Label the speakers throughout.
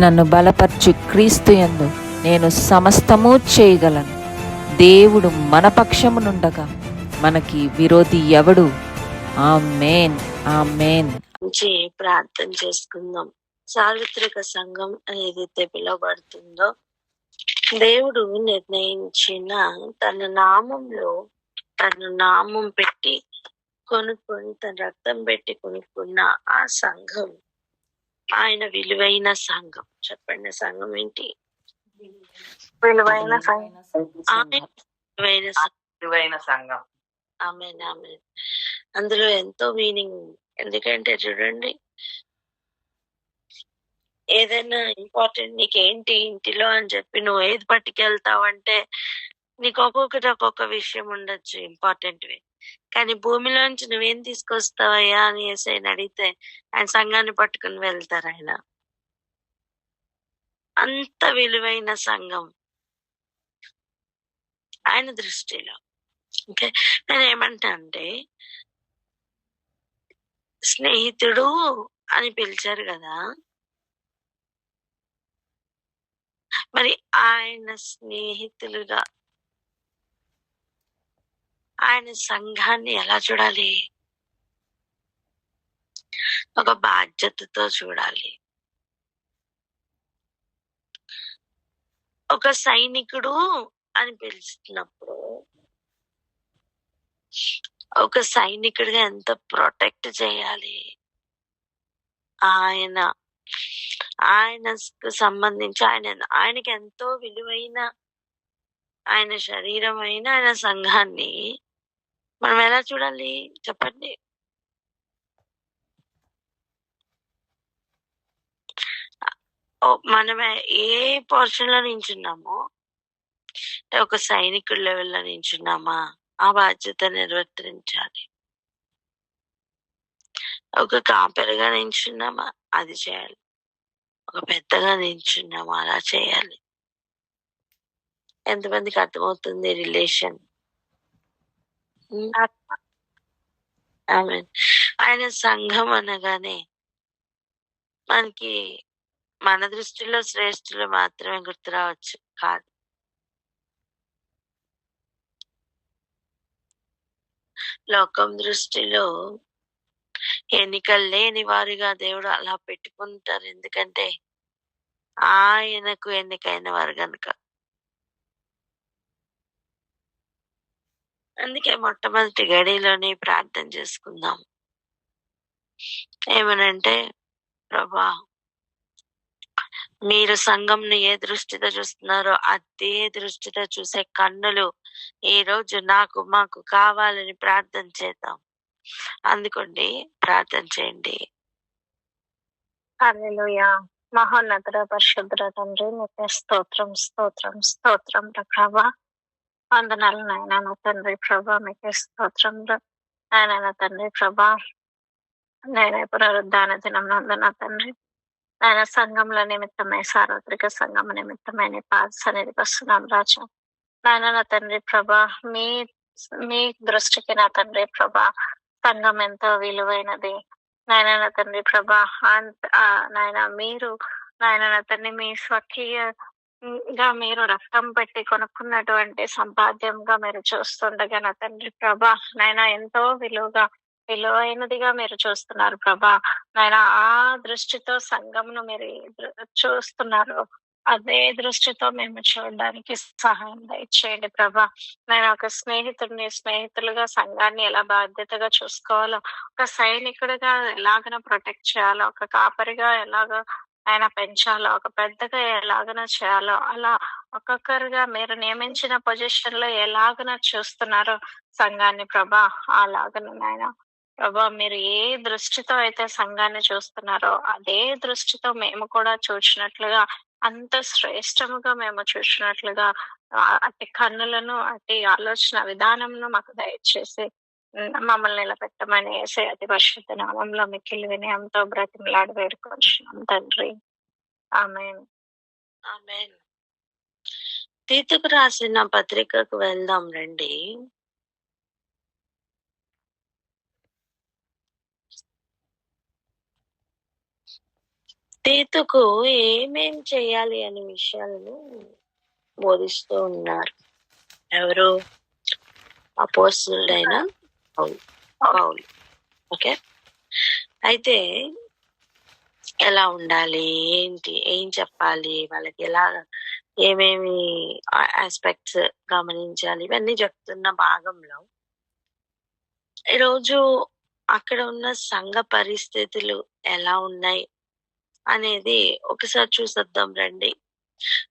Speaker 1: నన్ను బలపరచు క్రీస్తు ఎందు నేను సమస్తము చేయగలను. దేవుడు మన పక్షమునుండగా మనకి విరోధి ఎవడు? ఆ మేన్
Speaker 2: ఆ మేన్ ప్రార్థన చేసుకుందాం. సార్వత్రిక సంఘం ఏదైతే పిలువబడుతుందో దేవుడు నిర్ణయించిన తన నామంలో తన నామం పెట్టి కొనుక్కొని తన రక్తం పెట్టి కొనుక్కున్న ఆ సంఘం ఆయన విలువైన సంఘం. చెప్పండి సంఘం ఏంటి?
Speaker 3: విలువైన సంఘం.
Speaker 2: విలువైన
Speaker 4: విలువైన సంఘం.
Speaker 2: ఆమె ఆమె అందులో ఎంతో మీనింగ్ ఎందుకంటే చూడండి ఏదైనా ఇంపార్టెంట్ నీకేంటి ఇంటిలో అని చెప్పి నువ్వు ఏది పట్టుకెళ్తావంటే నీకు ఒక్కొక్కటి ఒక్కొక్క విషయం ఉండొచ్చు ఇంపార్టెంట్ కానీ భూమిలోంచి నువ్వేం తీసుకొస్తావయ్యా అని ఆయన అడిగితే ఆయన సంఘాన్ని పట్టుకుని వెళ్తారు ఆయన. అంత విలువైన సంఘం. ఆయన దృష్టిలో. ఓకే? నేను ఏమంటా అంటే స్నేహితుడు అని పిలిచారు కదా. మరి ఆయన స్నేహితులుగా ఆయన సంఘాన్ని ఎలా చూడాలి? ఒక బాధ్యతతో చూడాలి. ఒక సైనికుడు అని పిలుస్తున్నప్పుడు ఒక సైనికుడిగా ఎంత ప్రొటెక్ట్ చేయాలి? ఆయన ఆయనకు సంబంధించి ఆయన ఆయనకి ఎంతో విలువైన ఆయన శరీరం అయిన ఆయన సంఘాన్ని మనం ఎలా చూడాలి? చెప్పండి. ఓ, మనం ఏ పోర్షన్లో నించున్నామో? ఒక సైనికుడి లెవెల్లో నించున్నామా? ఆ బాధ్యత నిర్వర్తించాలి. ఒక కాపరిగా నించున్నామా? అది చేయాలి. ఒక పెద్దగా నించున్నామా? అలా చేయాలి. ఎంతమందికి అర్థమవుతుంది రిలేషన్? ఆయన సంఘం అనగానే మనకి మన దృష్టిలో శ్రేష్ఠులు మాత్రమే గుర్తు రావచ్చు. కాదు. లోకం దృష్టిలో ఎన్నికలు లేని వారిగా దేవుడు అలా పెట్టుకుంటారు. ఎందుకంటే ఆయనకు ఎన్నికైన వారు కనుక అందుకే మొట్టమొదటి గడిలోనే ప్రార్థన చేసుకుందాం. ఏమనంటే ప్రభా మీరు సంఘంను ఏ దృష్టితో చూస్తున్నారో అదే దృష్టితో చూసే కన్నులు ఈ రోజు నాకు మాకు కావాలని ప్రార్థన చేద్దాం. అందుకోండి ప్రార్థన చేయండి.
Speaker 3: హల్లెలూయా. మహోన్నతుడ పరిశుద్ధుడ తండ్రి నీకే స్తోత్రం స్తోత్రం స్తోత్రం ప్రభా. వందనాలు నాయన నా తండ్రి ప్రభా మీకే స్తోత్రంలో ఆయన నా తండ్రి ప్రభా నేను పునరుద్ధాన దినం నందు నా తండ్రి ఆయన సంఘంలో నిమిత్తమై సార్వత్రిక సంఘం నిమిత్తమై నీ పాద అనేది వస్తున్నాం రాజా నాయన నా తండ్రి ప్రభా మీ మీ దృష్టికి నా తండ్రి ప్రభా సంఘం ఎంతో విలువైనది నాయన నా తండ్రి ప్రభా అంత నాయన మీరు నాయన నా తండ్రి మీ స్వకీయ గా మీరు రక్తం పెట్టి కొనుక్కున్నటువంటి సంపాద్యంగా మీరు చూస్తుండగా నా తండ్రి ప్రభా నాయన ఎంతో విలువగా విలువైనదిగా మీరు చూస్తున్నారు ప్రభా. నాయన ఆ దృష్టితో సంఘంను మీరు చూస్తున్నారు. అదే దృష్టితో మేము చూడడానికి సహాయం దయచేయండి ప్రభా. నేను ఒక స్నేహితుడిని స్నేహితులుగా సంఘాన్ని ఎలా బాధ్యతగా చూసుకోవాలో ఒక సైనికుడిగా ఎలాగన ప్రొటెక్ట్ చేయాలో ఒక కాపరిగా ఎలాగ ఆయన పెంచాలో ఒక పెద్దగా ఎలాగన చేయాలో అలా ఒక్కొక్కరుగా మీరు నియమించిన పొజిషన్లో ఎలాగన చూస్తున్నారో సంఘాన్ని ప్రభా? అలాగన నాయన. ప్రభా మీరు ఏ దృష్టితో అయితే సంఘాన్ని చూస్తున్నారో అదే దృష్టితో మేము కూడా చూసినట్లుగా అంత శ్రేష్టముగా మేము చూసినట్లుగా అట్టి కన్నులను అట్టి ఆలోచన విధానంను మాకు దయచేసి మమ్మల్ని నిలబెట్టమని వేసే అతి పరిశుద్ధ నామంలో మిక్కిలి వినయంతో బ్రతిమలాడి వేడుకొచ్చున్నాం తండ్రి. ఆమె
Speaker 2: ఆమెన్. తీతుకు రాసిన పత్రికకు వెళ్దాం రండి. తీతుకు ఏమేం చేయాలి అనే విషయాలను బోధిస్తూ ఉన్నారు. ఎవరు? అపోస్తుడైన అవును. అవును. ఓకే? అయితే ఎలా ఉండాలి? ఏంటి? ఏం చెప్పాలి? వాళ్ళకి ఎలా ఏమేమి ఆస్పెక్ట్స్ గమనించాలి? ఇవన్నీ చెప్తున్న భాగంలో ఈరోజు అక్కడ ఉన్న సంఘ పరిస్థితులు ఎలా ఉన్నాయి అనేది ఒకసారి చూసొద్దాం రండి.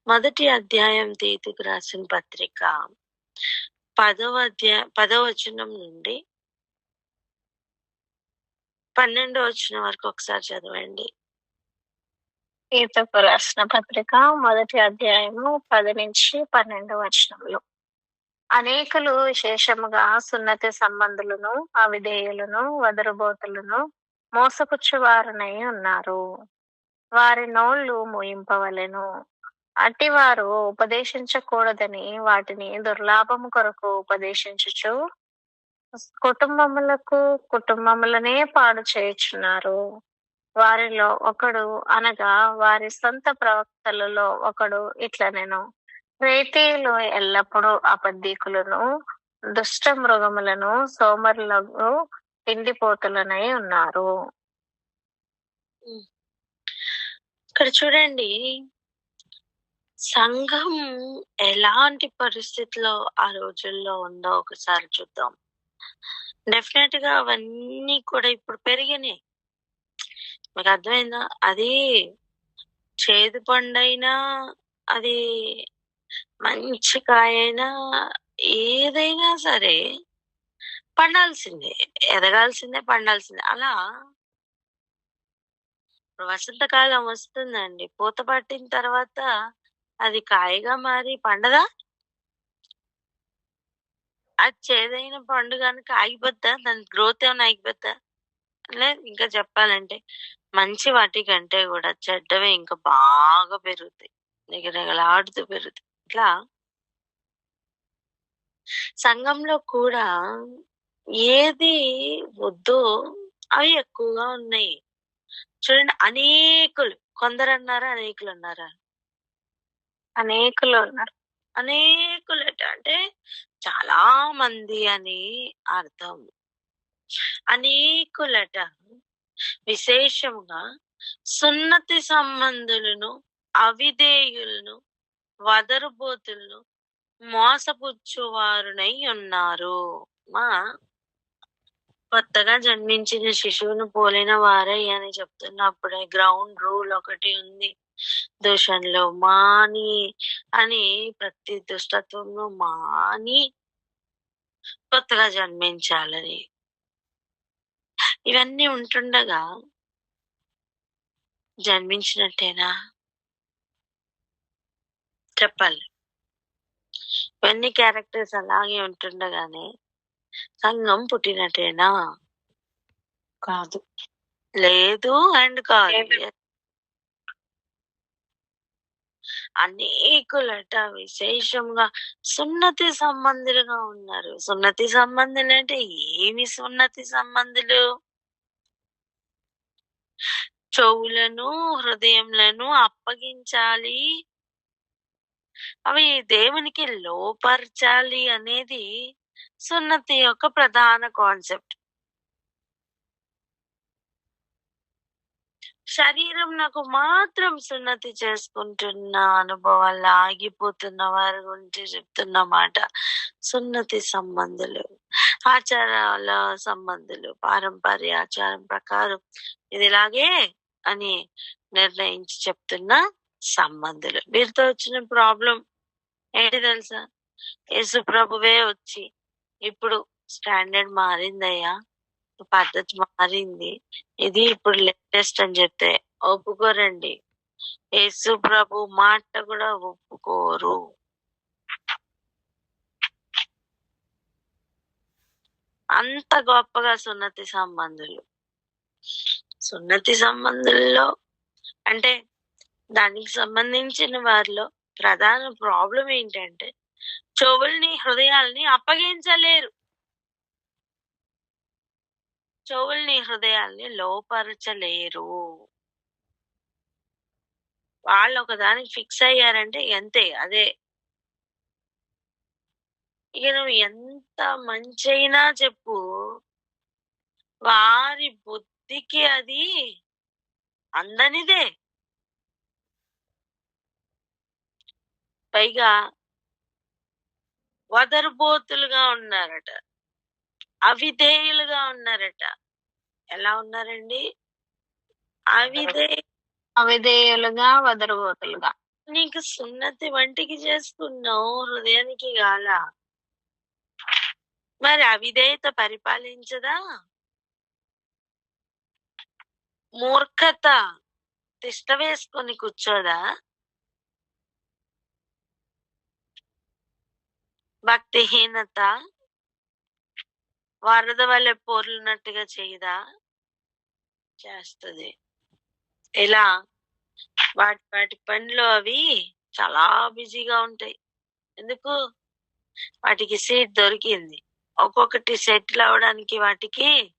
Speaker 2: మొదటి అధ్యాయం తీతుకు రాసిన పత్రిక పదవ అధ్యాయ పదవచనం నుండి పన్నెండో వచ్చిన వరకు ఒకసారి చదవండి.
Speaker 3: ఈతకు రాసిన పత్రిక మొదటి అధ్యాయము పది నుంచి పన్నెండు వచనంలో అనేకులు విశేషముగా సున్నతి సంబంధులను అవిధేయులను వదరుబోతులను మోసపుచ్చువారునై ఉన్నారు. వారి నోళ్ళు మూయింపవలెను. అట్టివారు ఉపదేశించకూడదని వాటిని దుర్లాభము కొరకు ఉపదేశించుచు కుటుంబములకు కుటుంబములనే పాడు చేయుచున్నారు. వారిలో ఒకడు అనగా వారి సొంత ప్రవక్తలలో ఒకడు ఇట్లా నేను రేతీయులు ఎల్లప్పుడూ అబద్ధికులను దుష్ట మృగములను సోమరులకు పిండిపోతులనై ఉన్నారు.
Speaker 2: ఇక్కడ చూడండి. సంఘం ఎలాంటి పరిస్థితిలో ఆ రోజుల్లో ఉందో ఒకసారి చూద్దాం. డెఫినెట్గా అవన్నీ కూడా ఇప్పుడు పెరిగినాయి. మీకు అర్థమైందా? అది చేదు పండైనా అది మంచి కాయైనా ఏదైనా సరే పండాల్సిందే. ఎదగాల్సిందే పండాల్సిందే. అలా ఇప్పుడు వసంతకాలం వస్తుందండి. పూత పట్టిన తర్వాత అది కాయగా మారి పండదా? అది చేదైన పండు కనుక ఆగిపోద్దా? దాని గ్రోత్ ఏమైనా ఆగిపోద్దా? లేదు ఇంకా చెప్పాలంటే మంచి వాటి కంటే కూడా చెడ్డవే ఇంకా బాగా పెరుగుతాయి. నిగనగలాడుతూ పెరుగుతాయి. ఇట్లా సంఘంలో కూడా ఏది వద్దో అవి ఎక్కువగా ఉన్నాయి. చూడండి అనేకులు. కొందరు అన్నారా అనేకులు ఉన్నారా
Speaker 3: అనేకులు ఉన్నారు.
Speaker 2: అనేకులట. అంటే చాలా మంది అని అర్థం. అనేకులట. విశేషంగా సున్నతి సంబంధులను అవిధేయులను వదరుబోతులను మోసపుచ్చువారునై ఉన్నారు. మా కొత్తగా జన్మించిన శిశువును పోలిన వారై అని చెప్తున్నప్పుడే గ్రౌండ్ రూల్ ఒకటి ఉంది. దూషణలో మాని అని ప్రతి దుష్టత్వంలో మాని కొత్తగా జన్మించాలని. ఇవన్నీ ఉంటుండగా జన్మించినట్టేనా? చెప్పాలి. ఇవన్నీ క్యారెక్టర్స్ అలాగే ఉంటుండగానే సంఘం పుట్టినట్టేనా?
Speaker 1: కాదు.
Speaker 2: లేదు అండ్ కాదు
Speaker 3: లేదు.
Speaker 2: అనేకులట విశేషంగా సున్నతి సంబంధులుగా ఉన్నారు. సున్నతి సంబంధులు అంటే ఏమి సున్నతి సంబంధులు? చెవులను హృదయంలను అప్పగించాలి. అవి దేవునికి లోపరచాలి అనేది సున్నతి యొక్క ప్రధాన కాన్సెప్ట్. శరీరం నాకు మాత్రం సున్నతి చేసుకుంటున్న అనుభవాలు ఆగిపోతున్న వారి గురించి చెప్తున్న మాట సున్నతి సంబంధులు ఆచారాల సంబంధులు పారంపర్య ఆచారం ప్రకారం ఇది ఇలాగే అని నిర్ణయించి చెప్తున్న సంబంధులు. వీరితో వచ్చిన ప్రాబ్లం ఏంటి తెలుసా? యేసు ప్రభువే వచ్చి ఇప్పుడు స్టాండర్డ్ మారిందయ్యా. పద్ధతి మారింది. ఇది ఇప్పుడు లేటెస్ట్ అని చెప్తే ఒప్పుకోరండి. యేసు ప్రభు మాట కూడా ఒప్పుకోరు. అంత గొప్పగా సున్నతి సంబంధులు. సున్నతి సంబంధుల్లో అంటే దానికి సంబంధించిన వారిలో ప్రధాన ప్రాబ్లం ఏంటంటే చెవుల్ని హృదయాల్ని అప్పగించలేరు. చెవుల్ని హృదయాల్ని లోపరచలేరు. వాళ్ళు ఒకదానికి ఫిక్స్ అయ్యారంటే ఎంతే అదే. ఇక నువ్వు ఎంత మంచి అయినా చెప్పు వారి బుద్ధికి అది అందనిదే. పైగా వదరుబోతులుగా ఉన్నారట. అవిధేయులుగా ఉన్నారట. ఎలా ఉన్నారండి? అవిధే
Speaker 3: అవిధేయులుగా వదరబోతులుగా.
Speaker 2: నీకు సున్నతి వంటికి చేసుకున్నావు హృదయానికి గాల. మరి అవిధేయత పరిపాలించదా? మూర్ఖత తిష్ట వేసుకొని కూర్చోదా? భక్తిహీనత వరద వల్ల పొర్లున్నట్టుగా చేయదా? చేస్తుంది. ఎలా? వాటి వాటి పనిలో అవి చాలా బిజీగా ఉంటాయి. ఎందుకు? వాటికి సీట్ దొరికింది. ఒక్కొక్కటి సెటిల్ అవడానికి వాటికి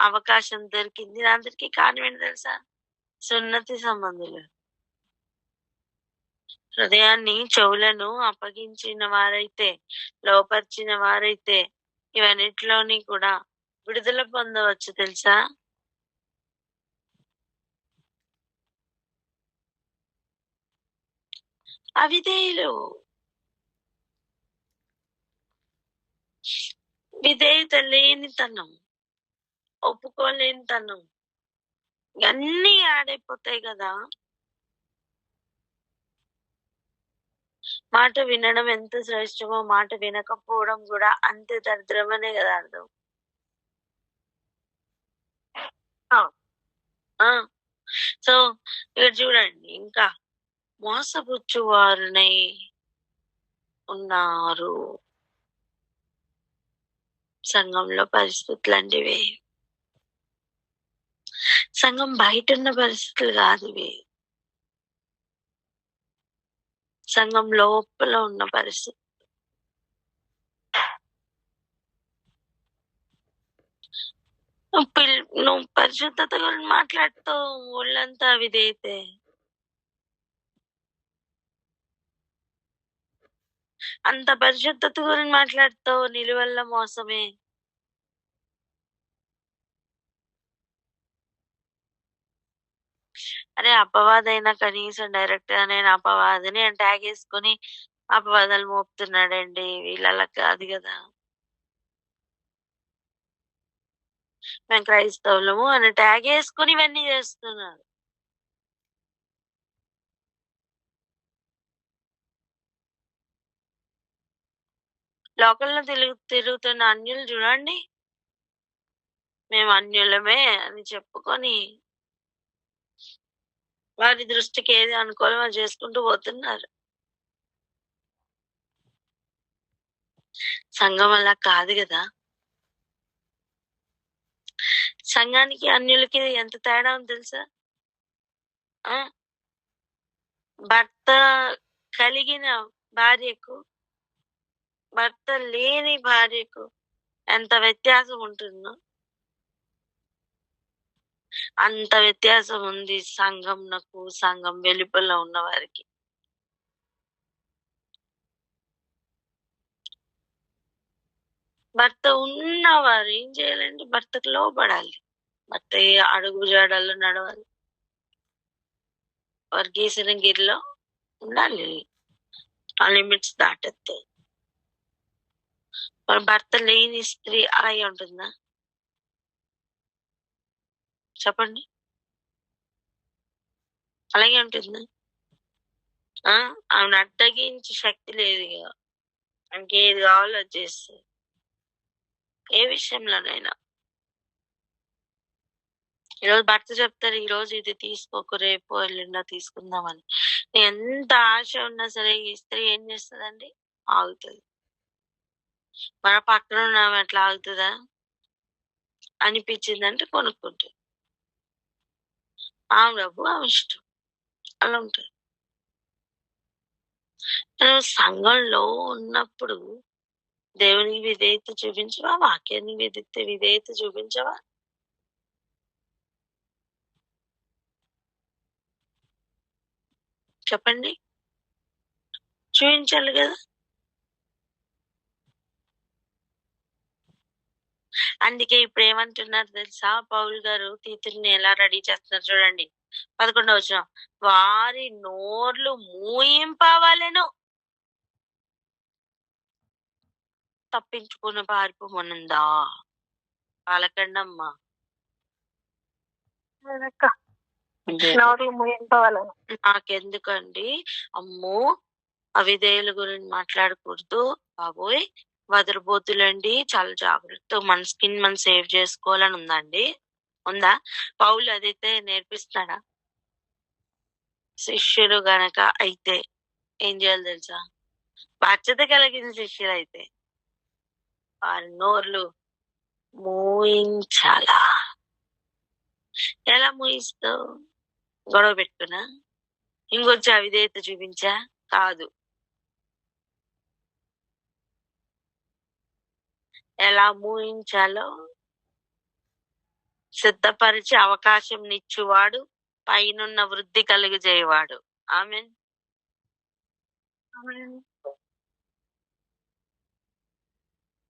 Speaker 2: అవకాశం దొరికింది. అందరికి కారణం ఏంటి తెలుసా? సున్నతి సంబంధులు. హృదయాన్ని చెవులను అప్పగించిన వారైతే లోపరిచిన వారైతే ఇవన్నిటిలోని కూడా విడుదల పొందవచ్చు తెలుసా? అవిధేయులు. విధేయత లేనితనం ఒప్పుకోలేనితనం. ఇవన్నీ ఆడైపోతాయి కదా? మాట వినడం ఎంత శ్రేష్టమో మాట వినకపోవడం కూడా అంతే దరిద్రమనే కదా అర్థం. ఆ సో ఇక్కడ చూడండి ఇంకా మోసపుచ్చువారునై ఉన్నారు. సంఘంలో పరిస్థితులు అంటివి సంఘం బయట ఉన్న పరిస్థితులు కాదు ఇవి. సంఘం లోపల ఉన్న పరిస్థితి నువ్వు నువ్వు పరిశుద్ధత గురించి మాట్లాడుతావు ఒళ్ళంతా విధైతే అంత పరిశుద్ధత గురించి మాట్లాడుతావు నిలువల్ల మోసమే అరే అపవాదైనా కనీసం డైరెక్ట్గా నేను అపవాదిని అని ట్యాగ్ వేసుకొని అపవాదాలు మోపుతున్నాడండి. వీళ్ళ కాదు కదా. మేము క్రైస్తవులము అని ట్యాగ్ వేసుకొని ఇవన్నీ చేస్తున్నారు. లోకల్లో తిరుగు తిరుగుతున్న అన్యులు చూడండి. మేము అన్యులమే అని చెప్పుకొని వారి దృష్టికి ఏది అనుకూలమో చేసుకుంటూ పోతున్నారు. సంఘం అలా కాదు కదా. సంఘానికి అన్యులకి ఎంత తేడా ఉంది తెలుసా? ఆ? భర్త కలిగిన భార్యకు భర్త లేని భార్యకు ఎంత వ్యత్యాసం ఉంటుందో అంత వ్యత్యాసం ఉంది సంఘంనకు సంఘం వెలుపల ఉన్న వారికి. భర్త ఉన్నవారు ఏం చేయాలంటే భర్తకు లోపడాలి భర్త అడుగు జాడల్లో నడవాలి. వారు గీసిన గిరిలో ఉండాలి. ఆ లిమిట్స్ దాటద్దు. మరి భర్త లేని స్త్రీ అలాగే ఉంటుందా? చెప్పండి. అలాగే ఉంటుంది. ఆ ఆమెను అడ్డగించి శక్తి లేదు ఇక. ఆమెకి ఏది కావాలో చేస్తే ఏ విషయంలోనైనా. ఈరోజు భర్త చెప్తారు ఈ రోజు ఇది తీసుకోకు రేపు ఎల్లుండా తీసుకుందామని. ఎంత ఆశ ఉన్నా సరే ఈ స్త్రీ ఏం చేస్తుందండి? ఆగుతుంది. మన పక్కన ఉన్నాము అట్లా ఆగుతుందా? అనిపించిందంటే కొనుక్కుంటుంది. ఆమె డబ్బు ఆమె ఇష్టం అలా ఉంటుంది సంఘంలో ఉన్నప్పుడు దేవునికి విధేయత చూపించవా? వాక్యాన్ని విధిత విధేయత చూపించవా? చెప్పండి. చూపించాలి కదా? అందుకే ఇప్పుడు ఏమంటున్నారు తెలుసా? పౌల్ గారు తీతుల్ని ఎలా రెడీ చేస్తున్నారు చూడండి. పదకొండవ వచ్చిన వారి నోర్లు మూయింపవలెను. తప్పించుకుని పారిపోమనుందా పాలకండమ్మ. నాకెందుకండి? అమ్మో! అవిధేయుల గురించి మాట్లాడకూడదు. బాబోయ్! వదరబోతులండి. చాలా జాగ్రత్త మన స్కిన్ మనం సేవ్ చేసుకోవాలని ఉందండి. ఉందా? పౌలు అదైతే నేర్పిస్తున్నాడా? శిష్యులు గనక అయితే ఏం చేయాలి తెలుసా? బాధ్యత కలిగిన శిష్యులు అయితే వారి నోర్లు మూయించాలా? ఎలా మూయిస్తావు? గొడవ పెట్టుకున్నా? ఇంకొచ్చి అవిధేయత చూపించా? కాదు. ఎలా మూయించాలో సిద్ధపరిచే అవకాశం నిచ్చువాడు పైనున్న వృద్ధి కలుగజేయవాడు ఆమె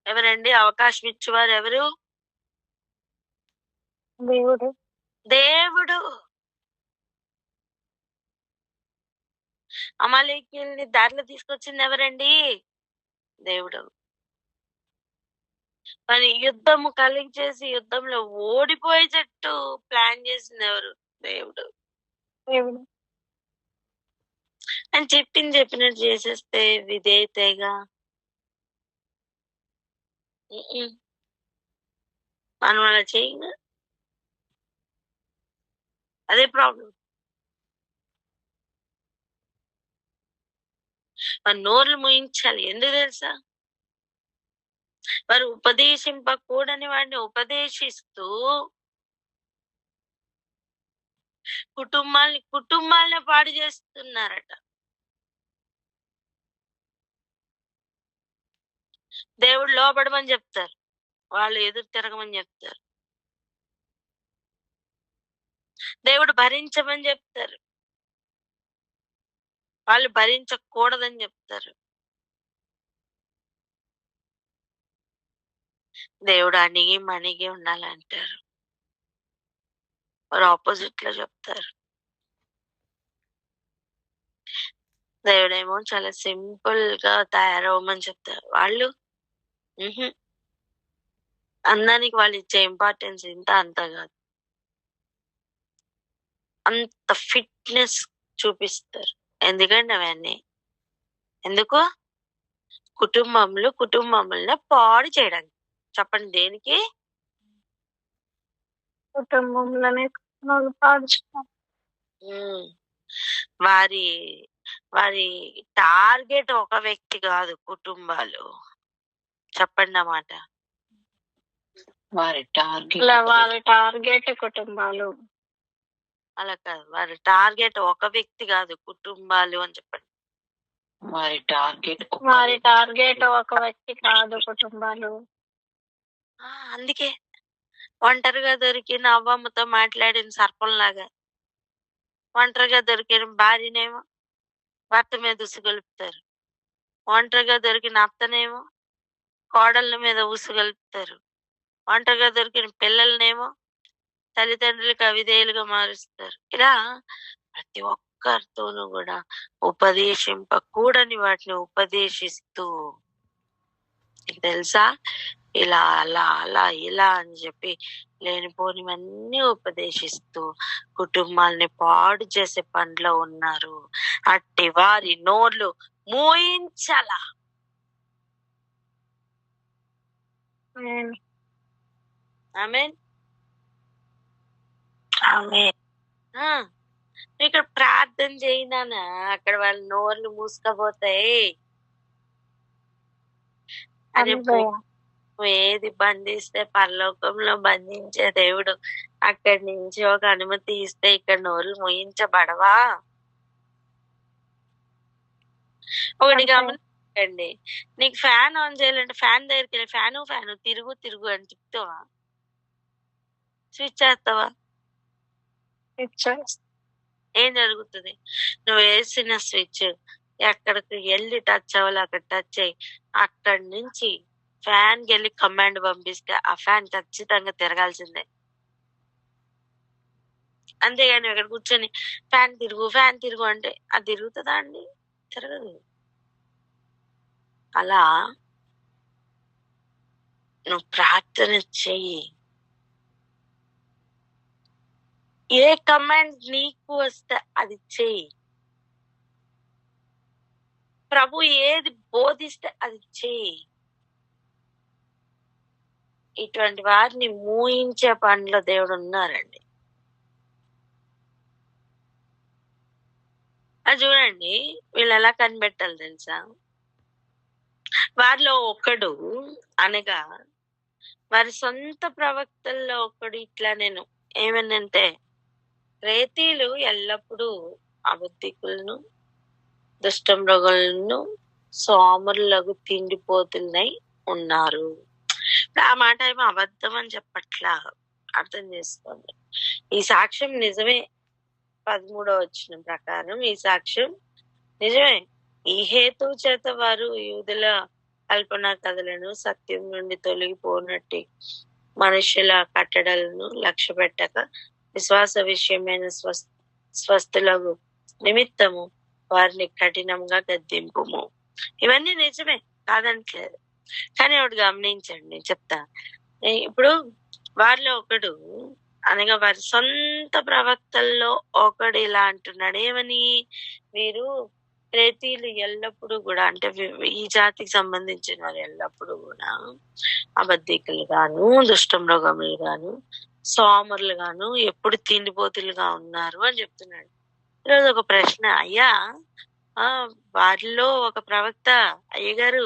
Speaker 2: ఎవరండి? అవకాశం ఇచ్చేవారు ఎవరు?
Speaker 3: దేవుడు.
Speaker 2: దేవుడు. అమాలేకీల్ని దారిలో తీసుకొచ్చింది ఎవరండి? దేవుడు. మరి యుద్ధము కలిగి చేసి యుద్ధంలో ఓడిపోయేటట్టు ప్లాన్ చేసింది ఎవరు? దేవుడు.
Speaker 3: దేవుడు.
Speaker 2: అని చెప్పింది చెప్పినట్టు చేసేస్తే విధేయతగా. మనం అలా చేయంగా? అదే ప్రాబ్లం వారి నోర్లు ముయించాలి. ఎందుకు తెలుసా? వారు ఉపదేశింపకూడని వాడిని ఉపదేశిస్తూ కుటుంబాల్ని కుటుంబాలనే పాడు చేస్తున్నారట. దేవుడు లోపడమని చెప్తారు. వాళ్ళు ఎదురు తిరగమని చెప్తారు. దేవుడు భరించమని చెప్తారు. వాళ్ళు భరించకూడదని చెప్తారు. దేవుడు అణిగి మణిగి ఉండాలంటారు. వారు ఆపోజిట్లో చెప్తారు. దేవుడేమో చాలా సింపుల్గా తయారవ్వమని చెప్తారు. వాళ్ళు అందానికి వాళ్ళు ఇచ్చే ఇంపార్టెన్స్ ఇంత అంత కాదు. అంత ఫిట్నెస్ చూపిస్తారు. ఎందుకండి అవన్నీ? ఎందుకు? కుటుంబంలో కుటుంబంలో పాడు చేయడానికి. చెప్పండి దేనికి?
Speaker 3: కుటుంబంలోనే.
Speaker 2: వారి వారి టార్గెట్ ఒక వ్యక్తి కాదు కుటుంబాలు. చెప్పండి అన్నమాట
Speaker 1: వారి టార్గెట్
Speaker 3: వారి టార్గెట్ కుటుంబాలు.
Speaker 2: అలా కాదు. వారి టార్గెట్ ఒక వ్యక్తి కాదు కుటుంబాలు అని చెప్పండి.
Speaker 1: వారి టార్గెట్
Speaker 3: వారి టార్గెట్ ఒక వ్యక్తి కాదు కుటుంబాలు.
Speaker 2: అందుకే. ఒంటరిగా దొరికిన అవ్వమ్మతో మాట్లాడిన సర్పంలాగా. ఒంటరిగా దొరికిన భార్యనేమో భర్త మీద ఉసుగొలుపుతారు. ఒంటరిగా దొరికిన అత్తనేమో కోడళ్ళ మీద ఉసుగొలుపుతారు. ఒంటరిగా దొరికిన పిల్లలనేమో తల్లిదండ్రులకు అవిధేయులుగా మారుస్తారు. ఇలా ప్రతి ఒక్కరితోనూ కూడా ఉపదేశింపకూడని వాటిని ఉపదేశిస్తూ. తెలుసా? ఇలా అలా అలా ఇలా అని చెప్పి లేనిపోనివన్నీ ఉపదేశిస్తూ కుటుంబాల్ని పాడు చేసే పనిలో ఉన్నారు. అట్టి వారి నోర్లు మూయించాల. ఇక్కడ ప్రార్థన చేయనా అక్కడ వాళ్ళ నోర్లు మూసుకపోతాయి.
Speaker 3: హల్లెలూయా.
Speaker 2: నువ్వు ఏది బంధిస్తే పరలోకంలో బంధించే దేవుడు అక్కడి నుంచి ఒక అనుమతి ఇస్తే ఇక్కడ నోరు ముయించబడవా? ఒకటి. గమనించండి. నీకు ఫ్యాన్ ఆన్ చేయాలంటే ఫ్యాన్ దగ్గరికి వెళ్ళి ఫ్యాను ఫ్యాను తిరుగు తిరుగు అని చెప్తావా స్విచ్ చేస్తావా. ఏం జరుగుతుంది? నువ్వు వేసిన స్విచ్ ఎక్కడికి వెళ్ళి టచ్ అవ్వాలి అక్కడ టచ్ అయ్యి అక్కడి నుంచి ఫ్యాన్కి వెళ్ళి కమాండ్ పంపిస్తే ఆ ఫ్యాన్ ఖచ్చితంగా తిరగాల్సిందే. అంతేగాని అక్కడ కూర్చొని ఫ్యాన్ తిరుగు ఫ్యాన్ తిరుగు అంటే అది తిరుగుతుందా అండి? తిరగదు. అలా నువ్వు ప్రార్థన చెయ్యి. ఏ కమాండ్ నీకు వస్తే అది చెయ్యి. ప్రభు ఏది బోధిస్తే అది చెయ్యి. ఇటువంటి వారిని మూయించే పనిలో దేవుడు ఉన్నారండి. అది చూడండి వీళ్ళు ఎలా కనిపెట్టాలి తెలుసా? వారిలో ఒకడు అనగా వారి సొంత ప్రవక్తల్లో ఒకడు ఇట్లా నేను ఏమనంటే రేతీలు ఎల్లప్పుడూ అబద్ధికులను దుష్టమృగులను సోమరులకు తిండిపోతున్నాయి ఉన్నారు. ఇప్పుడు ఆ మాట ఏమో అబద్ధం అని చెప్పట్లా అర్థం చేసుకోండి. ఈ సాక్ష్యం నిజమే పదమూడవ వచ్చిన ప్రకారం ఈ సాక్ష్యం నిజమే. ఈ హేతు చేత వారు యూదుల కల్పన కథలను సత్యం నుండి తొలగిపోనట్టు మనుషుల కట్టడలను లక్ష్య పెట్టక విశ్వాస విషయమైన స్వస్థులకు నిమిత్తము వారిని కఠినంగా గద్దింపుము. ఇవన్నీ నిజమే కాదనట్లేదు. కానీ ఒకటి గమనించండి నేను చెప్తా ఇప్పుడు వారిలో ఒకడు అనగా వారి సొంత ప్రవక్తల్లో ఒకడు ఇలా అంటున్నాడు ఏమని? వీరు ప్రేతీలు ఎల్లప్పుడూ కూడా అంటే ఈ జాతికి సంబంధించిన వారు ఎల్లప్పుడూ కూడా అబద్ధికులు గాను దుష్టమృగములు గాను సోమరులు గాను ఎప్పుడు తిండిపోతులుగా ఉన్నారు అని చెప్తున్నాడు. ఈరోజు ఒక ప్రశ్న అయ్యా ఆ వారిలో ఒక ప్రవక్త అయ్యగారు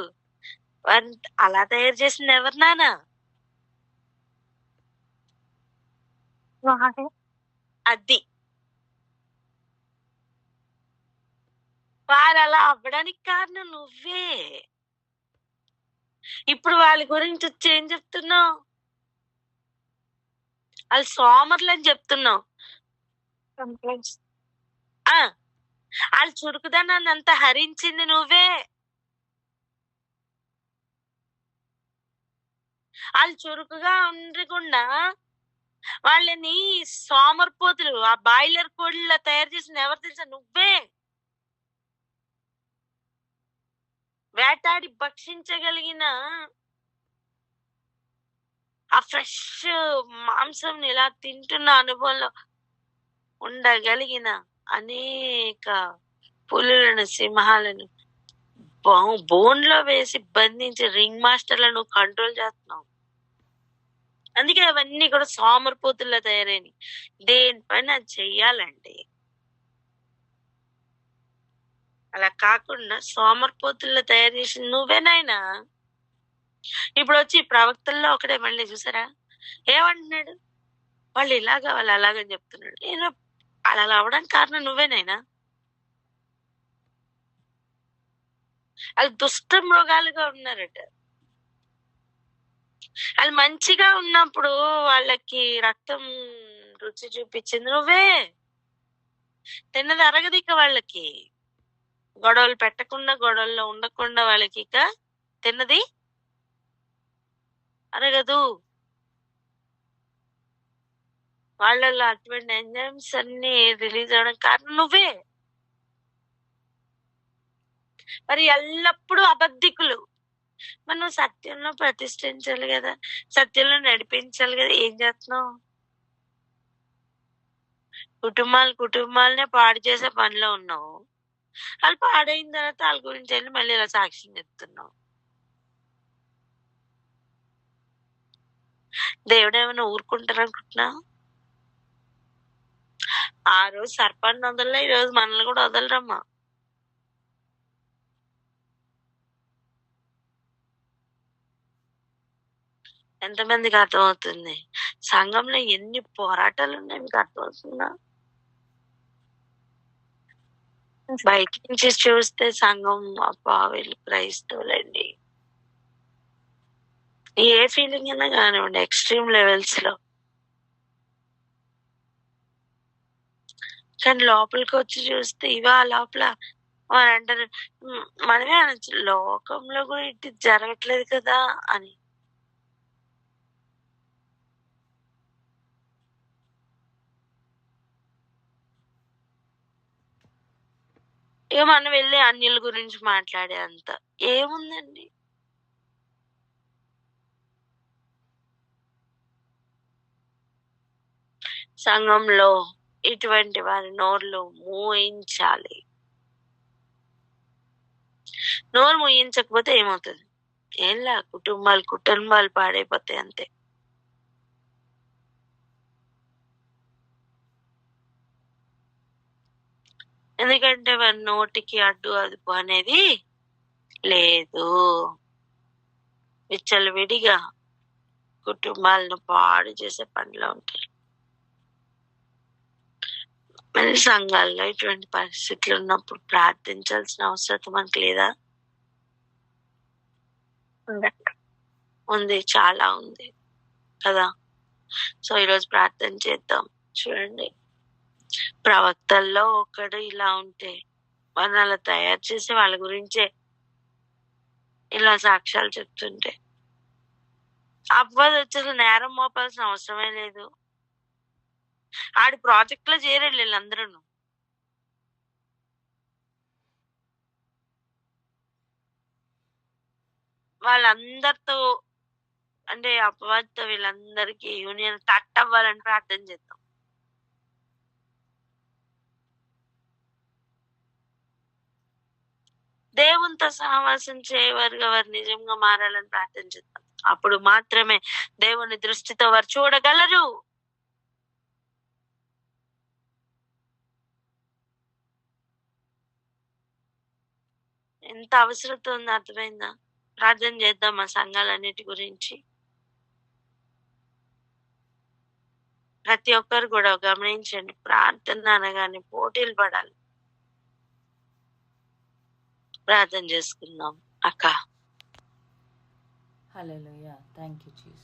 Speaker 2: వారిని అలా తయారు చేసింది ఎవరు నానా? అది. వారు అలా అవ్వడానికి కారణం నువ్వే. ఇప్పుడు వాళ్ళ గురించి వచ్చి ఏం చెప్తున్నావు? వాళ్ళు సోమర్లు అని చెప్తున్నావు. వాళ్ళ చురుకుదనాన్ని అంతా హరించింది నువ్వే. వాళ్ళు చురుకుగా ఉండకుండా వాళ్ళని సోమర్పోతులు ఆ బాయిలర్ కోడిలా తయారు చేసిన ఎవరు తెలుసా? నువ్వే. వేటాడి భక్షించగలిగిన ఆ ఫ్రెష్ మాంసం ఇలా తింటున్న అనుభవంలో ఉండగలిగిన అనేక పులులను సింహాలను బోన్లో వేసి బంధించి రింగ్ మాస్టర్లను కంట్రోల్ చేస్తున్నావు. అందుకే అవన్నీ కూడా సోమరిపోతుల్లో తయారైనవి దేనిపైన అది చెయ్యాలండి అలా కాకుండా సోమరిపోతుల్లో తయారు చేసిన నువ్వేనాయనా? ఇప్పుడు వచ్చి ప్రవక్తల్లో ఒకడే మళ్ళీ చూసారా? ఏమంటున్నాడు? వాళ్ళు ఇలాగా వాళ్ళు అలాగని చెప్తున్నాడు. నేను అలా అవడానికి కారణం నువ్వేనైనా వాళ్ళు దుష్ట మృగాలుగా ఉన్నారట. వాళ్ళు మంచిగా ఉన్నప్పుడు వాళ్ళకి రక్తం రుచి చూపించింది నువ్వే. తిన్నది అరగదు ఇక వాళ్ళకి. గొడవలు పెట్టకుండా గొడవల్లో ఉండకుండా వాళ్ళకి ఇక తిన్నది అరగదు. వాళ్ళలో అటువంటి ఎంజైమ్స్ అన్ని రిలీజ్ అవడం కారణం నువ్వే. మరి ఎల్లప్పుడూ అబద్ధికులు. మనం సత్యంలో ప్రతిష్ఠించాలి కదా. సత్యంలో నడిపించాలి కదా. ఏం చేస్తున్నావు? కుటుంబాలు కుటుంబాలనే పాడు చేసే పనిలో ఉన్నావు. వాళ్ళు పాడైన తర్వాత వాళ్ళ గురించి వెళ్ళి మళ్ళీ ఇలా సాక్ష్యం చెప్తున్నావు. దేవుడు ఏమైనా ఊరుకుంటారనుకుంటున్నా ఆ రోజు సర్పాన్ని వదలలే ఈ రోజు మనల్ని కూడా వదలరమ్మా. ఎంతమందికి అర్థమవుతుంది? సంఘంలో ఎన్ని పోరాటాలు ఉన్నాయి మీకు అర్థమవుతుందా? బయట నుంచి చూస్తే సంఘం అబ్బా వీళ్ళు క్రైస్తవులండి. ఏ ఫీలింగ్ అయినా కానివ్వండి ఎక్స్ట్రీమ్ లెవెల్స్లో కానీ లోపలికి వచ్చి చూస్తే ఇవా లోపల అని అంటారు మనమే అనొచ్చు లోకంలో కూడా ఇటు జరగట్లేదు కదా అని. ఇక మనం వెళ్ళి అన్యుల గురించి మాట్లాడే అంత ఏముందండి? సంఘంలో ఇటువంటి వారి నోర్లు మూయించాలి. నోరు మూయించకపోతే ఏమవుతుంది? ఏంలా కుటుంబాలు కుటుంబాలు పాడైపోతాయి అంతే. ఎందుకంటే వారి నోటికి అడ్డు అదుపు అనేది లేదు. విచ్చలవిడిగా కుటుంబాలను పాడు చేసే పనిలో ఉంటారు మళ్ళీ సంఘాల్లో ఇటువంటి పరిస్థితులు ఉన్నప్పుడు ప్రార్థించాల్సిన అవసరం మనకు లేదా? ఉంది చాలా ఉంది కదా. సో ఈరోజు ప్రార్థన చేద్దాం. చూడండి. ప్రవక్తల్లో ఒకడు ఇలా ఉంటే వాళ్ళని అలా తయారు చేసి వాళ్ళ గురించే ఇలా సాక్ష్యాలు చెప్తుంటే. అబ్బాయి వచ్చి అసలు నేరం మోపాల్సిన అవసరమే లేదు. ఆడి ప్రాజెక్ట్లో చేరాడు వీళ్ళందరూ వాళ్ళందరితో అంటే అపవాదితో వీళ్ళందరికీ యూనియన్ కట్ అవ్వాలని ప్రార్థన చేద్దాం. దేవునితో సహవాసం చేయవారుగా వారు నిజంగా మారాలని ప్రార్థన చేద్దాం. అప్పుడు మాత్రమే దేవుని దృష్టితో వారు చూడగలరు. ఎంత అవసరత ఉందో అర్థమైందా? ప్రార్థన చేద్దాం ఆ సంఘాలన్నిటి గురించి. ప్రతి ఒక్కరు కూడా గమనించండి. ప్రార్థన అనగానే పోటీలు పడాలి. ప్రార్థన చేసుకుందాం. అక్క.
Speaker 4: Hello thank you